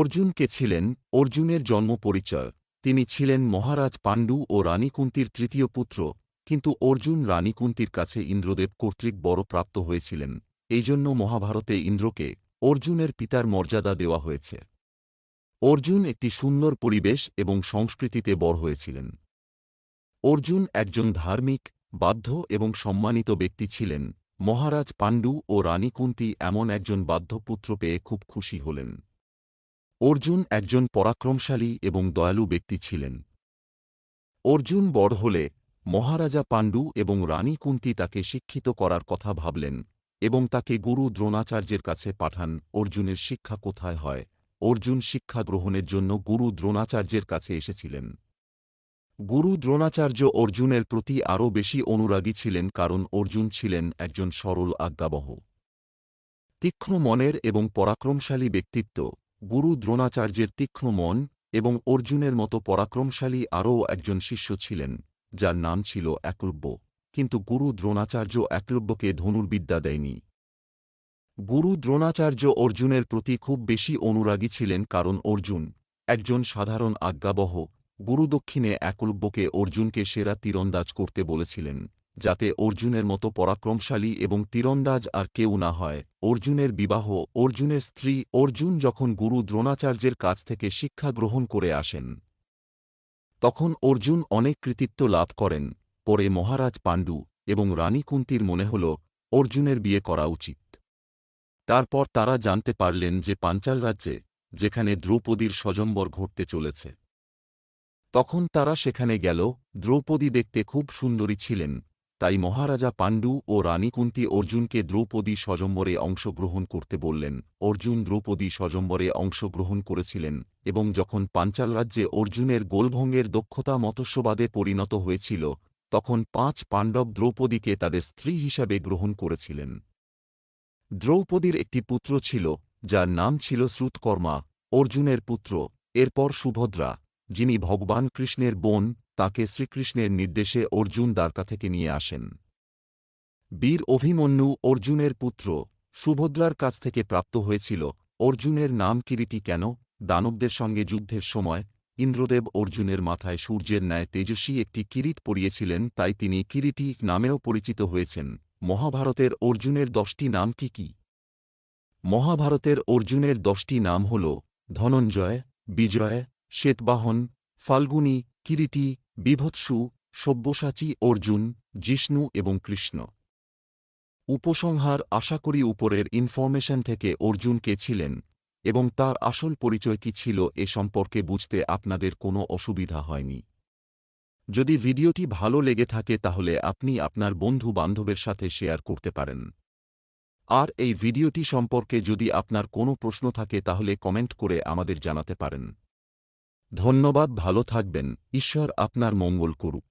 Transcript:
অর্জুন কে ছিলেন অর্জুনের জন্ম পরিচয়। তিনি ছিলেন মহারাজ পাণ্ডু ও রানী কুন্তির তৃতীয় পুত্র, কিন্তু অর্জুন রানী কুন্তির কাছে ইন্দ্রদেব কর্তৃক বড় প্রাপ্ত হয়েছিলেন। এই জন্য মহাভারতে ইন্দ্রকে অর্জুনের পিতার মর্যাদা দেওয়া হয়েছে। অর্জুন একটি সুন্দর পরিবেশ এবং সংস্কৃতিতে বড় হয়েছিলেন। অর্জুন একজন ধার্মিক, বাধ্য এবং সম্মানিত ব্যক্তি ছিলেন। মহারাজ পাণ্ডু ও রানী কুন্তি এমন একজন বাধ্য পুত্র পেয়ে খুব খুশি হলেন। অর্জুন একজন পরাক্রমশালী এবং দয়ালু ব্যক্তি ছিলেন। অর্জুন বড় হলে মহারাজা পাণ্ডু এবং রানী কুন্তি তাকে শিক্ষিত করার কথা ভাবলেন এবং তাকে গুরু দ্রোণাচার্যের কাছে পাঠান, অর্জুনের শিক্ষা কোথায় হয়? অর্জুন শিক্ষা গ্রহণের জন্য গুরু দ্রোণাচার্যের কাছে এসেছিলেন। গুরু দ্রোণাচার্য অর্জুনের প্রতি আরও বেশি অনুরাগী ছিলেন কারণ অর্জুন ছিলেন একজন সরল আজ্ঞাবহ। তীক্ষ্ণ মনের এবং পরাক্রমশালী ব্যক্তিত্ব। গুরু দ্রোণাচার্যের তীক্ষ্ণ মন এবং অর্জুনের মতো পরাক্রমশালী আরও একজন শিষ্য ছিলেন, যার নাম ছিল একলব্য, কিন্তু গুরু দ্রোণাচার্য একলব্যকে ধনুর্বিদ্যা দেয়নি। গুরু দ্রোণাচার্য অর্জুনের প্রতি খুব বেশি অনুরাগী ছিলেন কারণ অর্জুন একজন সাধারণ আজ্ঞাবহ, গুরুদক্ষিণে একলব্যকে অর্জুনকে সেরা তীরন্দাজ করতে বলেছিলেন। যাতে অর্জুনের মতো পরাক্রমশালী এবং তীরন্দাজ আর কেউ না হয়। অর্জুনের বিবাহ, অর্জুনের স্ত্রী, অর্জুন যখন গুরু দ্রোণাচার্যের কাছ থেকে শিক্ষা গ্রহণ করে আসেন, তখন অর্জুন অনেক কৃতিত্ব লাভ করেন। পরে মহারাজ পাণ্ডু এবং রানী কুন্তির মনে হল, অর্জুনের বিয়ে করা উচিত। তারপর তারা জানতে পারলেন যে পাঞ্চাল রাজ্যে, যেখানে দ্রৌপদীর স্বজম্বর ঘটতে চলেছে, তখন তারা সেখানে গেল। দ্রৌপদী দেখতে খুব সুন্দরী ছিলেন। তাই মহারাজা পাণ্ডু ও রানী কুন্তি অর্জুনকে দ্রৌপদী স্বজম্বরে অংশগ্রহণ করতে বললেন। অর্জুন দ্রৌপদী স্বজম্বরে অংশগ্রহণ করেছিলেন এবং যখন পাঞ্চাল রাজ্যে অর্জুনের গোলভঙ্গের দক্ষতা মতস্যবাদে পরিণত হয়েছিল, তখন পাঁচ পাণ্ডব দ্রৌপদীকে তাদের স্ত্রী হিসাবে গ্রহণ করেছিলেন। দ্রৌপদীর একটি পুত্র ছিল, যার নাম ছিল শ্রুতকর্মা, অর্জুনের পুত্র, এরপর সুভদ্রা। যিনি ভগবান কৃষ্ণের বোন, তাকে শ্রীকৃষ্ণের নির্দেশে অর্জুন দ্বারকা থেকে নিয়ে আসেন। বীর অভিমন্যু অর্জুনের পুত্র, সুভদ্রার কাছ থেকে প্রাপ্ত হয়েছিল, অর্জুনের নাম কিরিটি কেন? দানবদের সঙ্গে যুদ্ধের সময়, ইন্দ্রদেব অর্জুনের মাথায় সূর্যের ন্যায় তেজস্বী একটি কিরিট পরিয়েছিলেন, তাই তিনি কিরিটি নামেও পরিচিত হয়েছেন। মহাভারতের অর্জুনের দশটি নাম কি কি? মহাভারতের অর্জুনের দশটি নাম হল ধনঞ্জয়, বিজয় শ্বেতবাহন, ফাল্গুনী, কিরিটি, বিভৎসু, সব্যসাচী অর্জুন, জিষ্ণু এবং কৃষ্ণ। উপসংহার আশা করি উপরের ইনফরমেশন থেকে অর্জুন কে ছিলেন, এবং তার আসল পরিচয় কি ছিল এ সম্পর্কে বুঝতে আপনাদের কোনো অসুবিধা হয়নি। যদি ভিডিওটি ভালো লেগে থাকে তাহলে আপনি আপনার বন্ধু বান্ধবের সাথে শেয়ার করতে পারেন। আর এই ভিডিওটি সম্পর্কে যদি আপনার কোনো প্রশ্ন থাকে তাহলে কমেন্ট করে আমাদের জানাতে পারেন। ধন্যবাদ ভালো থাকবেন। ঈশ্বর আপনার মঙ্গল করুক।